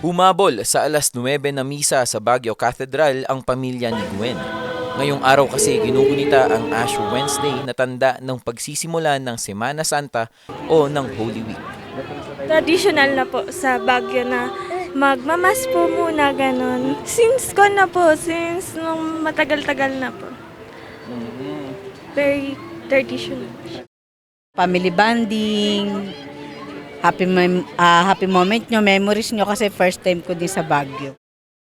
Humabol sa alas 9 na misa sa Baguio Cathedral ang pamilya ni Gwen. Ngayong araw kasi ginugunita ang Ash Wednesday na tanda ng pagsisimula ng Semana Santa o ng Holy Week. Traditional na po sa Baguio na magmamas po muna ganun. Since ko na po, since nung matagal-tagal na po. Very traditional. family bonding, happy mem- ah, happy moment nyo, memories nyo kasi first time ko din sa Baguio.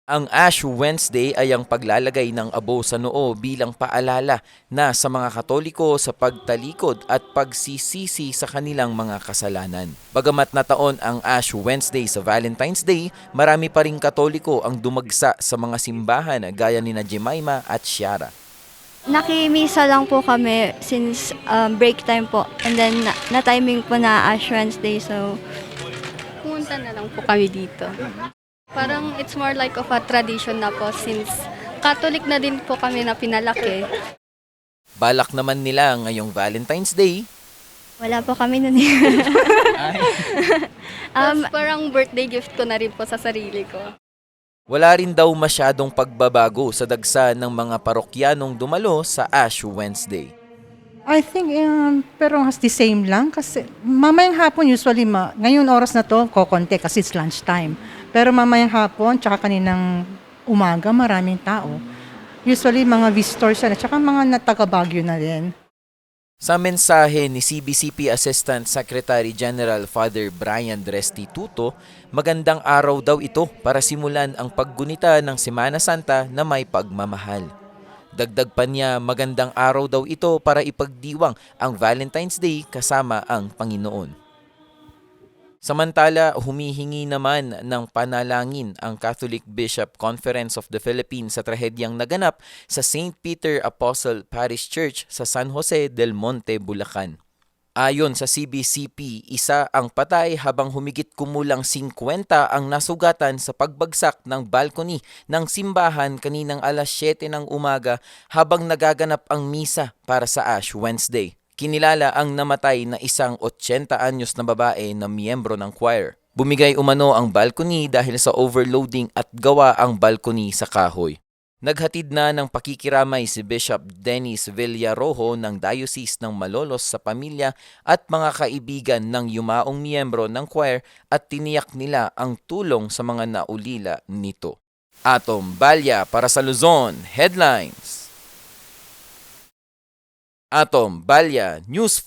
Ang Ash Wednesday ay ang paglalagay ng abo sa noo bilang paalala na sa mga Katoliko sa pagtalikod at pagsisisi sa kanilang mga kasalanan. Bagamat na taon ang Ash Wednesday sa Valentine's Day, marami pa ring Katoliko ang dumagsa sa mga simbahan gaya ni Jemima at Shiara. Nakimisa lang po kami since um, break time po. And then, na- na-timing po na Ash Wednesday. So, pumunta na lang po kami dito. Parang it's more like of a tradition na po since Catholic na din po kami na pinalaki. Balak naman nila ngayong Valentine's Day wala po kami nun. Um, parang birthday gift ko na rin po sa sarili ko. Wala rin daw masyadong pagbabago sa dagsa ng mga parokyanong dumalo sa Ash Wednesday. I think, um, pero has the same lang kasi mamayang hapon usually, ma, ngayon oras na to, kokonti kasi it's lunchtime. Pero mamayang hapon, tsaka kaninang umaga, maraming tao. Usually, mga visitors yan, tsaka mga na- taga Baguio na din. Sa mensahe ni CBCP Assistant Secretary General Father Brian Restituto, magandang araw daw ito para simulan ang paggunita ng Semana Santa na may pagmamahal. Dagdag pa niya, magandang araw daw ito para ipagdiwang ang Valentine's Day kasama ang Panginoon. Samantala, humihingi naman ng panalangin ang Catholic Bishop Conference of the Philippines sa trahedyang naganap sa St. Peter Apostle Parish Church sa San Jose del Monte, Bulacan. Ayon sa CBCP, isa ang patay habang humigit kumulang 50 ang nasugatan sa pagbagsak ng balcony ng simbahan kaninang alas 7 ng umaga habang nagaganap ang misa para sa Ash Wednesday. Kinilala ang namatay na isang 80 anyos na babae na miyembro ng choir. Bumigay umano ang balcony dahil sa overloading at gawa ang balcony sa kahoy. Naghatid na ng pakikiramay si Bishop Dennis Villarojo ng Diocese ng Malolos sa pamilya at mga kaibigan ng yumaong miyembro ng choir at tiniyak nila ang tulong sa mga naulila nito. Atom Balya para sa Luzon, Headlines Atom Balya News